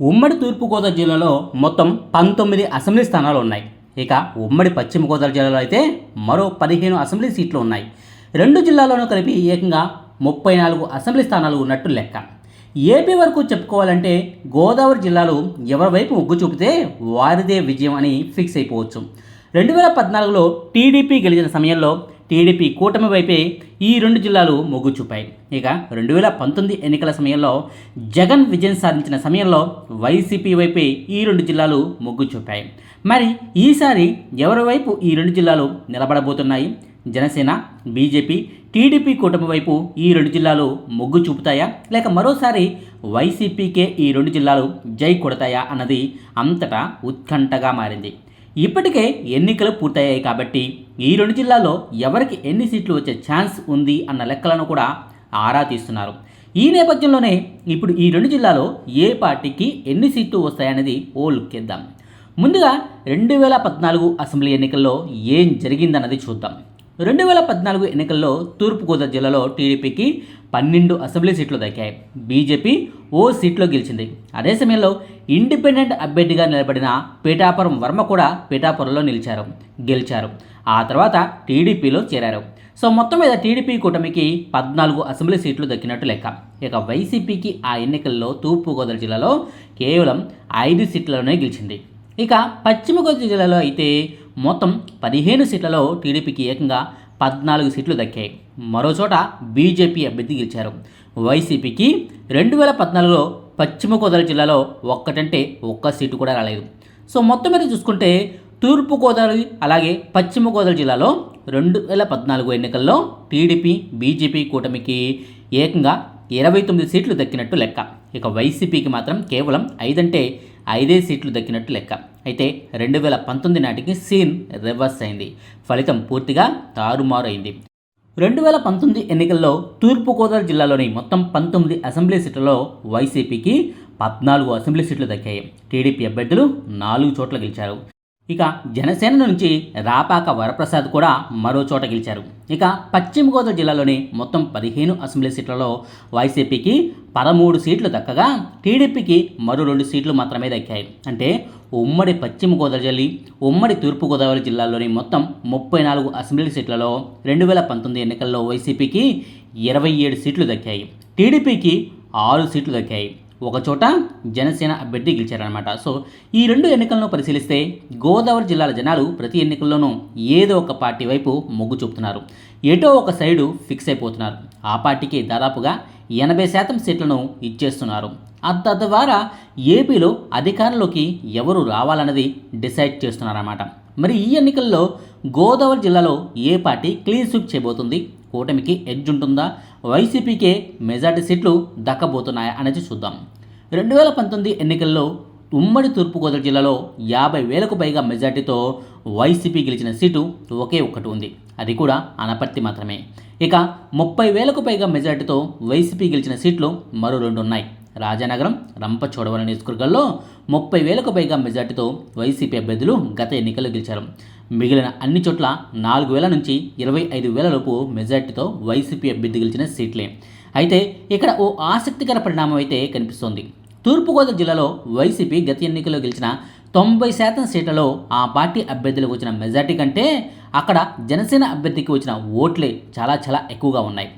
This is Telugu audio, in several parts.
ఉమ్మడి తూర్పుగోదావరి జిల్లాలో మొత్తం పంతొమ్మిది అసెంబ్లీ స్థానాలు ఉన్నాయి. ఇక ఉమ్మడి పశ్చిమ గోదావరి జిల్లాలో అయితే మరో పదిహేను అసెంబ్లీ సీట్లు ఉన్నాయి. రెండు జిల్లాల్లోనూ కలిపి ఏకంగా ముప్పై నాలుగు అసెంబ్లీ స్థానాలు ఉన్నట్టు లెక్క. ఏపీ వరకు చెప్పుకోవాలంటే గోదావరి జిల్లాలు ఎవరి వైపు మొగ్గు చూపితే వారిదే విజయం అని ఫిక్స్ అయిపోవచ్చు. రెండు వేల పద్నాలుగులో టీడీపీ గెలిచిన సమయంలో టీడీపీ కూటమి వైపే ఈ రెండు జిల్లాలు మొగ్గు చూపాయి. ఇక రెండు వేల పంతొమ్మిది ఎన్నికల సమయంలో జగన్ విజయం సాధించిన సమయంలో వైసీపీ వైపే ఈ రెండు జిల్లాలు మొగ్గు చూపాయి. మరి ఈసారి ఎవరి వైపు ఈ రెండు జిల్లాలు నిలబడబోతున్నాయి? జనసేన బీజేపీ టీడీపీ కూటమి వైపు ఈ రెండు జిల్లాలు మొగ్గు చూపుతాయా? లేక మరోసారి వైసీపీకే ఈ రెండు జిల్లాలు జై కొడతాయా అన్నది అంతటా ఉత్కంఠగా మారింది. ఇప్పటికే ఎన్నికలు పూర్తయ్యాయి కాబట్టి ఈ రెండు జిల్లాల్లో ఎవరికి ఎన్ని సీట్లు వచ్చే ఛాన్స్ ఉంది అన్న లెక్కలను కూడా ఆరా తీస్తున్నారు. ఈ నేపథ్యంలోనే ఇప్పుడు ఈ రెండు జిల్లాలో ఏ పార్టీకి ఎన్ని సీట్లు వస్తాయనేది ఓ లుక్ ఇద్దాం ముందుగా రెండు వేల పద్నాలుగు అసెంబ్లీ ఎన్నికల్లో ఏం జరిగిందన్నది చూద్దాం. రెండు వేల పద్నాలుగు ఎన్నికల్లో తూర్పుగోదావరి జిల్లాలో టీడీపీకి పన్నెండు అసెంబ్లీ సీట్లు దక్కాయి. బీజేపీ ఓ సీట్లో గెలిచింది. అదే సమయంలో ఇండిపెండెంట్ అభ్యర్థిగా నిలబడిన పీఠాపురం వర్మ కూడా పీఠాపురంలో నిలిచారు గెలిచారు. ఆ తర్వాత టీడీపీలో చేరారు. సో మొత్తం మీద టీడీపీ కూటమికి పద్నాలుగు అసెంబ్లీ సీట్లు దక్కినట్టు లెక్క. ఇక వైసీపీకి ఆ ఎన్నికల్లో తూర్పుగోదావరి జిల్లాలో కేవలం ఐదు సీట్లలోనే గెలిచింది. ఇక పశ్చిమ గోదావరి జిల్లాలో అయితే మొత్తం పదిహేను సీట్లలో టీడీపీకి ఏకంగా పద్నాలుగు సీట్లు దక్కాయి. మరోచోట బీజేపీ అభ్యర్థి గెలిచారు. వైసీపీకి రెండు వేల పద్నాలుగులో పశ్చిమ గోదావరి జిల్లాలో ఒక్కటంటే ఒక్క సీటు కూడా రాలేదు. సో మొత్తం మీద చూసుకుంటే తూర్పు గోదావరి అలాగే పశ్చిమ గోదావరి జిల్లాలో రెండు వేల పద్నాలుగు ఎన్నికల్లో టీడీపీ బీజేపీ కూటమికి ఏకంగా ఇరవై తొమ్మిది సీట్లు దక్కినట్టు లెక్క. ఇక వైసీపీకి మాత్రం కేవలం ఐదంటే ఐదే సీట్లు దక్కినట్టు లెక్క. అయితే రెండు వేల పంతొమ్మిది నాటికి సీన్ రివర్స్ అయింది. ఫలితం పూర్తిగా తారుమారు అయింది రెండు వేల పంతొమ్మిది ఎన్నికల్లో తూర్పుగోదావరి జిల్లాలోని మొత్తం పంతొమ్మిది అసెంబ్లీ సీట్లలో వైసీపీకి పద్నాలుగు అసెంబ్లీ సీట్లు దక్కాయి. టీడీపీ అభ్యర్థులు నాలుగు చోట్ల గెలిచారు. ఇక జనసేన నుంచి రాపాక వరప్రసాద్ కూడా మరో చోట గెలిచారు. ఇక పశ్చిమ గోదావరి జిల్లాలోని మొత్తం పదిహేను అసెంబ్లీ సీట్లలో వైసీపీకి పదమూడు సీట్లు దక్కగా టీడీపీకి మరో రెండు సీట్లు మాత్రమే దక్కాయి. అంటే ఉమ్మడి పశ్చిమ గోదావరి జిల్లా ఉమ్మడి తూర్పుగోదావరి జిల్లాలోని మొత్తం ముప్పై నాలుగు అసెంబ్లీ సీట్లలో రెండు వేల పంతొమ్మిది ఎన్నికల్లో వైసీపీకి ఇరవై ఏడు సీట్లు దక్కాయి. టీడీపీకి ఆరు సీట్లు దక్కాయి. ఒకచోట జనసేన అభ్యర్థి గెలిచారనమాట సో ఈ రెండు ఎన్నికలను పరిశీలిస్తే గోదావరి జిల్లాల జనాలు ప్రతి ఎన్నికల్లోనూ ఏదో ఒక పార్టీ వైపు మొగ్గు చూపుతున్నారు. ఎటో ఒక సైడు ఫిక్స్ అయిపోతున్నారు. ఆ పార్టీకి దాదాపుగా ఎనభై శాతం సీట్లను ఇచ్చేస్తున్నారు. తద్వారా ఏపీలో అధికారంలోకి ఎవరు రావాలన్నది డిసైడ్ చేస్తున్నారన్నమాట. మరి ఈ ఎన్నికల్లో గోదావరి జిల్లాలో ఏ పార్టీ క్లీన్ స్వీప్ చేయబోతుంది? కూటమికి ఎడ్జ్ ఉంటుందా? వైసీపీకే మెజార్టీ సీట్లు దక్కబోతున్నాయా అనేది చూద్దాం. రెండు వేల పంతొమ్మిది ఎన్నికల్లో ఉమ్మడి తూర్పుగోదావరి జిల్లాలో యాభై వేలకు పైగా మెజార్టీతో వైసీపీ గెలిచిన సీటు ఒకే ఒక్కటి ఉంది. అది కూడా అనపర్తి మాత్రమే. ఇక ముప్పై వేలకు పైగా మెజార్టీతో వైసీపీ గెలిచిన సీట్లు మరో రెండు ఉన్నాయి. రాజానగరం రంపచోడవరం నియోజకవర్గాల్లో ముప్పై వేలకు పైగా మెజార్టీతో వైసీపీ అభ్యర్థులు గత ఎన్నికల్లో గెలిచారు. మిగిలిన అన్ని చోట్ల నాలుగు వేల నుంచి ఇరవై ఐదు వేల లోపు మెజార్టీతో వైసీపీ అభ్యర్థి గెలిచిన సీట్లే. అయితే ఇక్కడ ఓ ఆసక్తికర పరిణామం అయితే కనిపిస్తోంది. తూర్పుగోదావరి జిల్లాలో వైసీపీ గత ఎన్నికల్లో గెలిచిన తొంభై శాతం సీట్లలో ఆ పార్టీ అభ్యర్థులకు వచ్చిన మెజార్టీ కంటే అక్కడ జనసేన అభ్యర్థికి వచ్చిన ఓట్లే చాలా చాలా ఎక్కువగా ఉన్నాయి.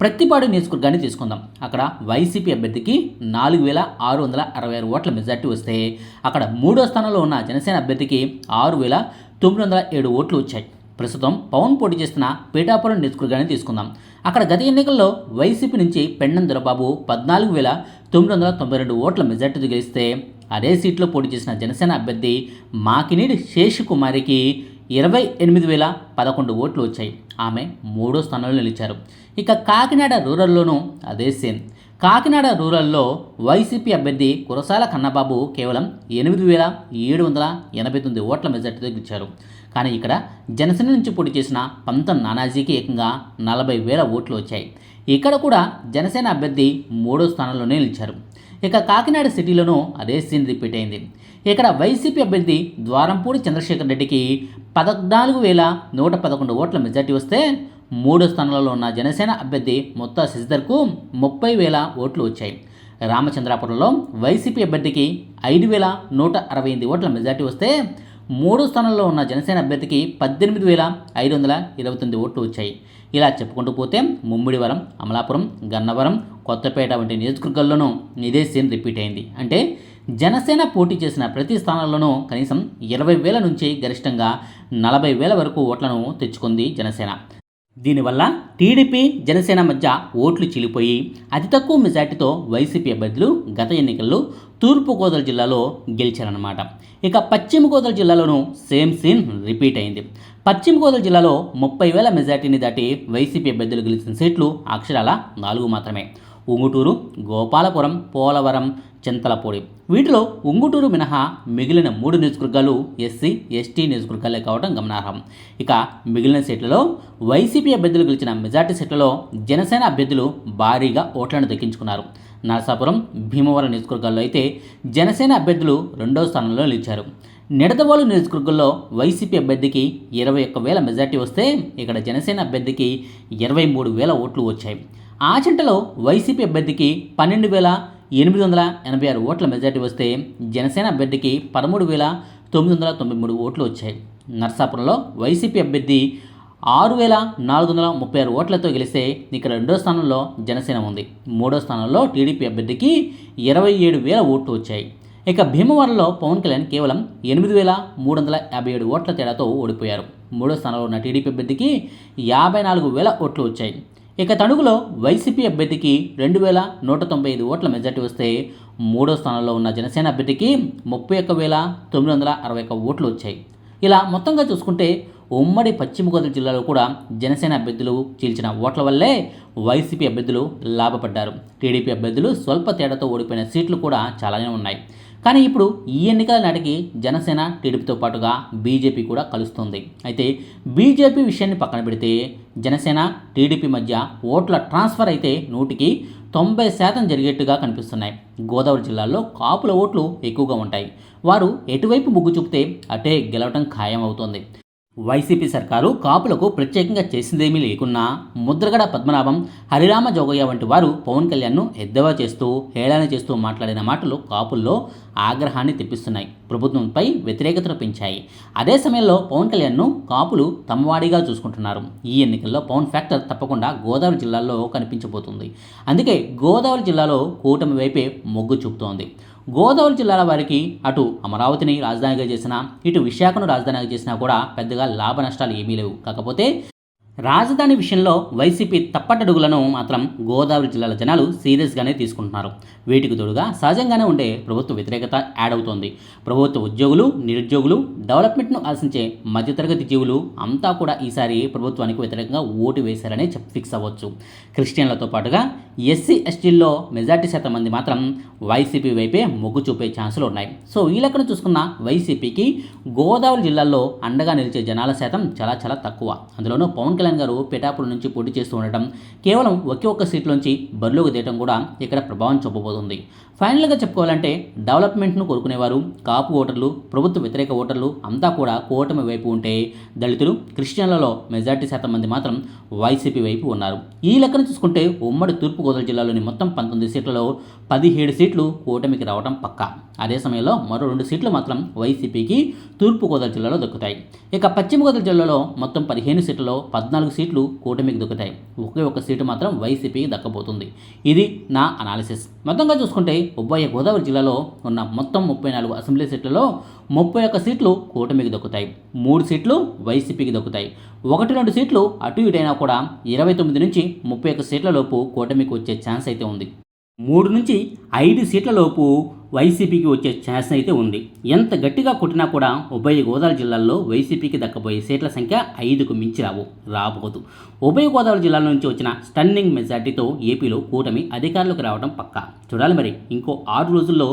ప్రతిపాడు నియోజకవర్గాన్ని తీసుకుందాం. అక్కడ వైసీపీ అభ్యర్థికి నాలుగు వేల ఆరు వందల అరవై ఆరు ఓట్ల మెజార్టీ వస్తే అక్కడ మూడో స్థానంలో ఉన్న జనసేన అభ్యర్థికి ఆరు వేల తొమ్మిది వందల ఏడు ఓట్లు వచ్చాయి. ప్రస్తుతం పవన్ పోటీ చేస్తున్న పీఠాపురం నియోజకవర్గాన్ని తీసుకుందాం. అక్కడ గత ఎన్నికల్లో వైసీపీ నుంచి పెండం దొరబాబు పద్నాలుగు వేల తొమ్మిది వందల తొంభై రెండు ఓట్ల మెజార్టీతో గెలిస్తే అదే సీట్లో పోటీ చేసిన జనసేన అభ్యర్థి మాకినీడి శేషకుమారికి ఇరవై ఎనిమిది వేల పదకొండు ఓట్లు వచ్చాయి. ఆమె మూడో స్థానంలో నిలిచారు. ఇక కాకినాడ రూరల్లోనూ అదే సేమ్. కాకినాడ రూరల్లో వైసీపీ అభ్యర్థి కురసాల కన్నబాబు కేవలం ఎనిమిది వేల ఏడు వందల ఎనభై తొమ్మిది ఓట్ల మెజార్టీతో గెలిచారు. కానీ ఇక్కడ జనసేన నుంచి పోటీ చేసిన పంతం నానాజీకి ఏకంగా నలభై వేల ఓట్లు వచ్చాయి. ఇక్కడ కూడా జనసేన అభ్యర్థి మూడో స్థానంలోనే నిలిచారు. ఇక కాకినాడ సిటీలోనూ అదే సీన్ రిపీట్ అయింది. ఇక్కడ వైసీపీ అభ్యర్థి ద్వారంపూడి చంద్రశేఖర్ రెడ్డికి పద్నాలుగు వేల నూట పదకొండు ఓట్ల మెజార్టీ వస్తే మూడో స్థానంలో ఉన్న జనసేన అభ్యర్థి మొత్తా శశిధర్కు ముప్పై వేల ఓట్లు వచ్చాయి. రామచంద్రాపురంలో వైసీపీ అభ్యర్థికి ఐదు వేల నూట అరవై ఎనిమిది ఓట్ల మెజార్టీ వస్తే మూడో స్థానంలో ఉన్న జనసేన అభ్యర్థికి పద్దెనిమిది వేల ఐదు వందల ఇరవై తొమ్మిది ఓట్లు వచ్చాయి. ఇలా చెప్పుకుంటూ పోతే ముమ్మిడివరం అమలాపురం గన్నవరం కొత్తపేట వంటి నియోజకవర్గాల్లోనూ ఇదే సీన్ రిపీట్ అయింది. అంటే జనసేన పోటీ చేసిన ప్రతి స్థానాల్లోనూ కనీసం ఇరవై వేల నుంచి గరిష్టంగా నలభై వేల వరకు ఓట్లను తెచ్చుకుంది జనసేన. దీనివల్ల టీడీపీ జనసేన మధ్య ఓట్లు చిలిపోయి అతి తక్కువ మెజార్టీతో వైసీపీ అభ్యర్థులు గత ఎన్నికల్లో తూర్పుగోదావరి జిల్లాలో గెలిచారన్నమాట. ఇక పశ్చిమ గోదావరి జిల్లాలోనూ సేమ్ సీన్ రిపీట్ అయింది. పశ్చిమ గోదావరి జిల్లాలో ముప్పై వేల మెజార్టీని దాటి వైసీపీ అభ్యర్థులు గెలిచిన సీట్లు అక్షరాల నాలుగు మాత్రమే. ఉంగుటూరు గోపాలపురం పోలవరం చింతలపూడి. వీటిలో ఉంగుటూరు మినహా మిగిలిన మూడు నియోజకవర్గాలు ఎస్సీ ఎస్టీ నియోజకవర్గాలే కావడం గమనార్హం. ఇక మిగిలిన సీట్లలో వైసీపీ అభ్యర్థులు గెలిచిన మెజార్టీ సీట్లలో జనసేన అభ్యర్థులు భారీగా ఓట్లను దక్కించుకున్నారు. నరసాపురం భీమవరం నియోజకవర్గాల్లో అయితే జనసేన అభ్యర్థులు రెండో స్థానంలో నిలిచారు. నిడదవోలు నియోజకవర్గంలో వైసీపీ అభ్యర్థికి ఇరవై ఒక్క వేల మెజార్టీ వస్తే ఇక్కడ జనసేన అభ్యర్థికి ఇరవై మూడు వేల ఓట్లు వచ్చాయి. ఆచంటలో వైసీపీ అభ్యర్థికి పన్నెండు వేల ఎనిమిది వందల ఎనభై ఆరు ఓట్ల మెజార్టీ వస్తే జనసేన అభ్యర్థికి పదమూడు వేల తొమ్మిది వందల తొంభై మూడు ఓట్లు వచ్చాయి. నర్సాపురంలో వైసీపీ అభ్యర్థి ఆరు వేల నాలుగు వందల ముప్పై ఆరు ఓట్లతో గెలిస్తే ఇక్కడ రెండో స్థానంలో జనసేన ఉంది. మూడో స్థానంలో టీడీపీ అభ్యర్థికి ఇరవై ఏడు వేల ఓట్లు వచ్చాయి. ఇక భీమవరంలో పవన్ కళ్యాణ్ కేవలం ఎనిమిది వేల మూడు వందల యాభై ఏడు ఓట్ల తేడాతో ఓడిపోయారు. మూడో స్థానంలో ఉన్న టీడీపీ అభ్యర్థికి యాభై నాలుగు వేల ఓట్లు వచ్చాయి. ఇక తణుకులో వైసీపీ అభ్యర్థికి రెండు వేల నూట తొంభై ఐదు ఓట్ల మెజార్టీ వస్తే మూడో స్థానంలో ఉన్న జనసేన అభ్యర్థికి ముప్పై ఒక్క వేల తొమ్మిది వందల అరవై ఒక్క ఓట్లు వచ్చాయి. ఇలా మొత్తంగా చూసుకుంటే ఉమ్మడి పశ్చిమ గోదావరి జిల్లాలో కూడా జనసేన అభ్యర్థులు చీల్చిన ఓట్ల వల్లే వైసీపీ అభ్యర్థులు లాభపడ్డారు. టీడీపీ అభ్యర్థులు స్వల్ప తేడాతో ఓడిపోయిన సీట్లు కూడా చాలానే ఉన్నాయి. కానీ ఇప్పుడు ఈ ఎన్నికల నాటికి జనసేన టీడీపీతో పాటుగా బీజేపీ కూడా కలుస్తుంది. అయితే బీజేపీ విషయాన్ని పక్కన పెడితే జనసేన టీడీపీ మధ్య ఓట్ల ట్రాన్స్ఫర్ అయితే నూటికి తొంభై శాతం జరిగేట్టుగా కనిపిస్తున్నాయి. గోదావరి జిల్లాలో కాపుల ఓట్లు ఎక్కువగా ఉంటాయి. వారు ఎటువైపు మొగ్గు చూపితే అటే గెలవటం ఖాయం అవుతుంది వైసీపీ సర్కారు కాపులకు ప్రత్యేకంగా చేసిందేమీ లేకున్నా ముద్రగడ పద్మనాభం హరిరామ జోగయ్య వంటి వారు పవన్ కళ్యాణ్ను ఎద్దవా చేస్తూ హేళన చేస్తూ మాట్లాడిన మాటలు కాపుల్లో ఆగ్రహాన్ని తెప్పిస్తున్నాయి. ప్రభుత్వంపై వ్యతిరేకతను పెంచాయి. అదే సమయంలో పవన్ కళ్యాణ్ను కాపులు తమవాడిగా చూసుకుంటున్నారు. ఈ ఎన్నికల్లో పవన్ ఫ్యాక్టర్ తప్పకుండా గోదావరి జిల్లాలో కనిపించబోతుంది. అందుకే గోదావరి జిల్లాలో కూటమి వైపే మొగ్గు చూపుతోంది. గోదావరి జిల్లాల వారికి అటు అమరావతిని రాజధానిగా చేసినా ఇటు విశాఖను రాజధానిగా చేసినా కూడా పెద్దగా లాభ నష్టాలు ఏమీ లేవు. కాకపోతే రాజధాని విషయంలో వైసీపీ తప్పటడుగులను మాత్రం గోదావరి జిల్లాల జనాలు సీరియస్గానే తీసుకుంటున్నారు. వీటికి తోడుగా సహజంగానే ఉండే ప్రభుత్వ వ్యతిరేకత యాడ్ అవుతోంది. ప్రభుత్వ ఉద్యోగులు నిరుద్యోగులు డెవలప్మెంట్ను ఆశించే మధ్యతరగతి జీవులు అంతా కూడా ఈసారి ప్రభుత్వానికి వ్యతిరేకంగా ఓటు వేశారనే చెప్ ఫిక్స్ అవ్వచ్చు. క్రిస్టియన్లతో పాటుగా ఎస్సీ ఎస్టీల్లో మెజార్టీ శాతం మంది మాత్రం వైసీపీ వైపే మొగ్గు చూపే ఛాన్సులు ఉన్నాయి. సో ఈ లెక్కన చూసుకున్న వైసీపీకి గోదావరి జిల్లాల్లో అండగా నిలిచే జనాల శాతం చాలా చాలా తక్కువ. అందులోనూ పవన్ కళ్యాణ్ గారు పిఠాపుల నుంచి పోటీ చేస్తూ ఉండటం కేవలం ఒకే ఒక్క సీట్లోంచి బరిలోకి తీయటం కూడా ఇక్కడ ప్రభావం చూపబోతుంది. ఫైనల్గా చెప్పుకోవాలంటే డెవలప్మెంట్ను కోరుకునేవారు కాపు ఓటర్లు ప్రభుత్వ వ్యతిరేక ఓటర్లు అంతా కూడా కూటమి వైపు ఉంటే దళితులు క్రిస్టియన్లలో మెజార్టీ శాతం మంది మాత్రం వైసీపీ వైపు ఉన్నారు. ఈ లెక్కన చూసుకుంటే ఉమ్మడి తూర్పుగోదావరి జిల్లాలోని మొత్తం పంతొమ్మిది సీట్లలో పదిహేడు సీట్లు కూటమికి రావడం పక్కా. అదే సమయంలో మరో రెండు సీట్లు మాత్రం వైసీపీకి తూర్పుగోదావరి జిల్లాలో దక్కుతాయి. ఇక పశ్చిమ గోదావరి జిల్లాలో మొత్తం పదిహేను సీట్లలో పద్నాలుగు సీట్లు కూటమికి దక్కుతాయి. ఒకే ఒక సీటు మాత్రం వైసీపీకి దక్కబోతుంది. ఇది నా అనాలిసిస్ మొత్తంగా చూసుకుంటే ఉభయ గోదావరి జిల్లాలో ఉన్న మొత్తం ముప్పై నాలుగు అసెంబ్లీ సీట్లలో ముప్పై ఒక్క సీట్లు కూటమికి దక్కుతాయి. మూడు సీట్లు వైసీపీకి దక్కుతాయి. ఒకటి రెండు సీట్లు అటు ఇటైనా కూడా ఇరవై తొమ్మిది నుంచి ముప్పై ఒక్క సీట్ల లోపు కూటమికి వచ్చే ఛాన్స్ అయితే ఉంది. మూడు నుంచి ఐదు సీట్ల లోపు వైసీపీకి వచ్చే ఛాన్స్ అయితే ఉంది. ఎంత గట్టిగా కొట్టినా కూడా ఉభయ గోదావరి జిల్లాల్లో వైసీపీకి దక్కబోయే సీట్ల సంఖ్య ఐదుకు మించి రావు రాబోదు. ఉభయ గోదావరి జిల్లాల నుంచి వచ్చిన స్టన్నింగ్ మెజార్టీతో ఏపీలో కూటమి అధికారంలోకి రావడం పక్కా. చూడాలి మరి ఇంకో ఆరు రోజుల్లో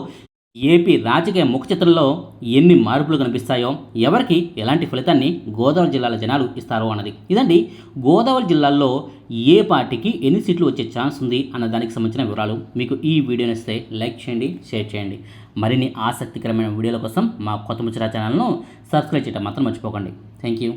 ఏపీ రాజకీయ ముఖచిత్రంలో ఎన్ని మార్పులు కనిపిస్తాయో ఎవరికి ఎలాంటి ఫలితాన్ని గోదావరి జిల్లాల జనాలు ఇస్తారో అన్నది. ఇదండి గోదావరి జిల్లాల్లో ఏ పార్టీకి ఎన్ని సీట్లు వచ్చే ఛాన్స్ ఉంది అన్న దానికి సంబంధించిన వివరాలు. మీకు ఈ వీడియో నచ్చితే లైక్ చేయండి షేర్ చేయండి. మరిన్ని ఆసక్తికరమైన వీడియోల కోసం మా కొత్త ముచ్చరా ఛానల్ను సబ్స్క్రైబ్ చేయడం మాత్రం మర్చిపోకండి. Thank you